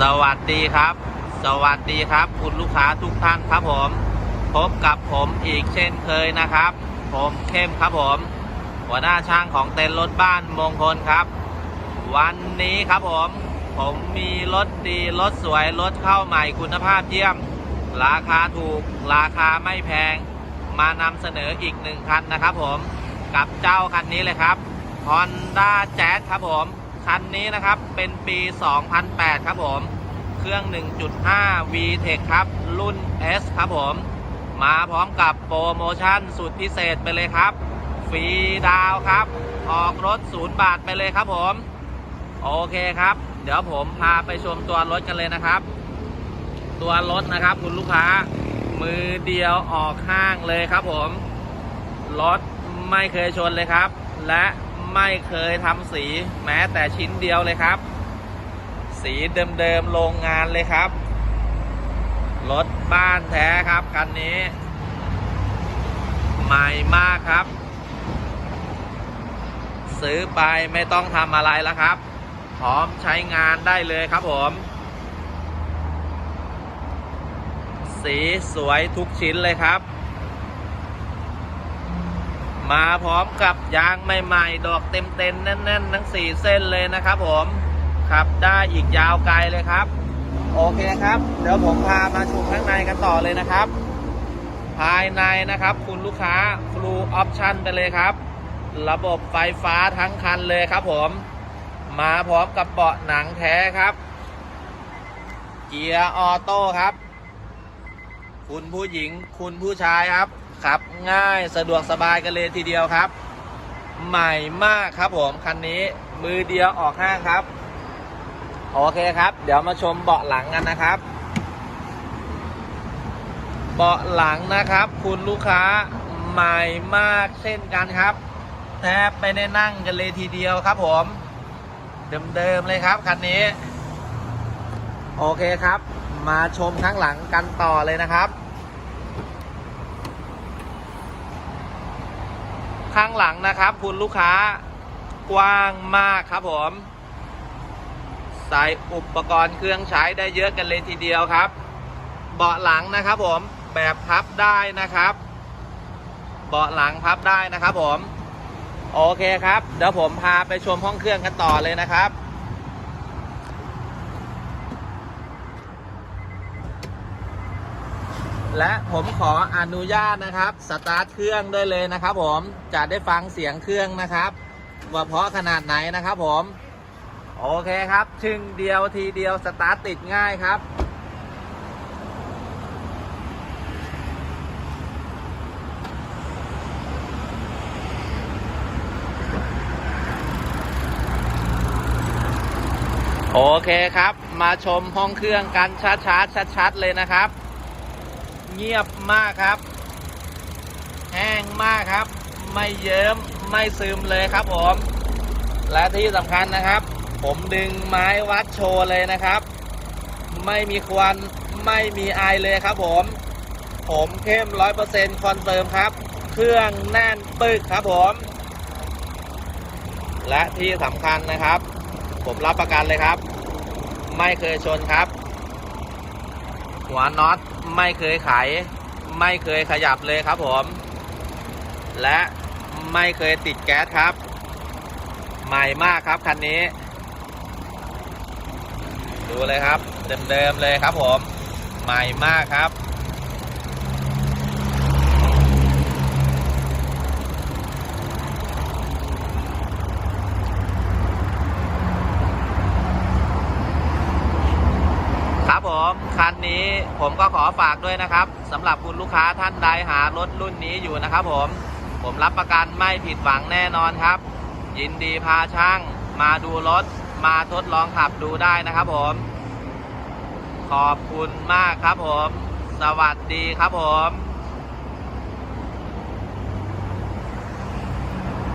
สวัสดีครับ สวัสดีครับ คุณลูกค้าทุกท่านครับผม พบกับผมอีกเช่นเคยนะครับ ผมเข้มครับผม หัวหน้าช่างของเต็นท์รถบ้านมงคลครับ วันนี้ครับผม ผมมีรถดีรถสวยรถเข้าใหม่คุณภาพเยี่ยม ราคาถูก ราคาไม่แพง มานำเสนออีกหนึ่งคันนะครับผม กับเจ้าคันนี้เลยครับ Honda Jazz ครับผม คันนี้นะครับเป็นปี 2008 ครับผม เครื่อง 1.5 VTEC ครับ รุ่น S ครับผม มาพร้อมกับโปรโมชั่นสุดพิเศษไปเลยครับ ฟรีดาวครับ ออกรถศูนย์บาทไปเลยครับผม โอเคครับ เดี๋ยวผมพาไปชมตัวรถกันเลยนะครับ ตัวรถนะครับคุณลูกค้า มือเดียวออกห้างเลยครับผม รถไม่เคยชนเลยครับ และ ไม่เคยทำสีแม้แต่ชิ้นเดียวเลยครับ สีเดิมๆโรงงานเลยครับ รถบ้านแท้ครับคันนี้ ใหม่มากครับ ซื้อไปไม่ต้องทำอะไรแล้วครับ พร้อมใช้งานได้เลยครับผม สีสวยทุกชิ้นเลยครับ มาพร้อมกับยางใหม่ๆ ดอกเต็มๆแน่นๆ ทั้ง 4 เส้นเลยนะครับผมขับได้อีกยาวไกลเลยครับ โอเคครับ เดี๋ยวผมพามาชมข้างในกันต่อเลยนะครับ ภายในนะครับคุณลูกค้า Full Option ไปเลยครับ ระบบไฟฟ้าทั้งคันเลยครับผมมาพร้อมกับเบาะหนังแท้ครับ เกียร์ออโต้ครับ คุณผู้หญิงคุณผู้ชายครับ ขับ ง่ายสะดวกสบายกันเลยทีเดียวครับ ใหม่มากครับผมคันนี้มือเดียวออกห้างครับ โอเคครับ เดี๋ยวมาชมเบาะหลังกันนะครับ เบาะหลังนะครับ คุณลูกค้าใหม่มากเช่นกันครับ แทบไปได้นั่งกันเลยทีเดียวครับผมเดิมๆเลยครับคันนี้ โอเคครับ มาชมข้างหลังกันต่อเลยนะครับ ข้างหลังนะครับ คุณลูกค้ากว้างมากครับผมใส่อุปกรณ์เครื่องใช้ได้เยอะกันเลยทีเดียวครับ เบาะหลังนะครับผมแบบพับได้นะครับ เบาะหลังพับได้นะครับผม โอเคครับ เดี๋ยวผมพาไปชมห้องเครื่องกันต่อเลยนะครับ และผมขออนุญาตนะครับ สตาร์ทเครื่องได้เลยนะครับผมจะได้ฟังเสียงเครื่องนะครับ ว่าเพราะขนาดไหนนะครับผม โอเคครับชึงเดียวทีเดียวสตาร์ทติดง่ายครับโอเคครับ มาชมห้องเครื่องกันช้าๆชัดๆเลยนะครับ เงียบมากครับ แห้งมากครับ ไม่เยิ้มไม่ซึมเลยครับผม และที่สำคัญนะครับ ผมดึงไม้วัดโชว์เลยนะครับ ไม่มีควันไม่มีไอเลยครับผม ผมเข้มร้อยเปอร์เซ็นต์คอนเฟิร์มครับ เครื่องแน่นปึกครับผม และที่สำคัญนะครับ ผมรับประกันเลยครับ ไม่เคยชนครับ หัวน็อตไม่เคยไข ไม่เคยขยับเลยครับผม และไม่เคยติดแก๊สครับ ใหม่มากครับคันนี้ ดูเลยครับ เดิมๆเลยครับผม ใหม่มากครับครับ ผมคันนี้ผมก็ขอฝากด้วยนะครับสำหรับคุณลูกค้าท่านใดหารถรุ่นนี้อยู่นะครับผมผมรับประกันไม่ผิดหวังแน่นอนครับ ยินดีพาช่างมาดูรถ มาทดลองขับดูได้นะครับผม ขอบคุณมากครับผม สวัสดีครับผม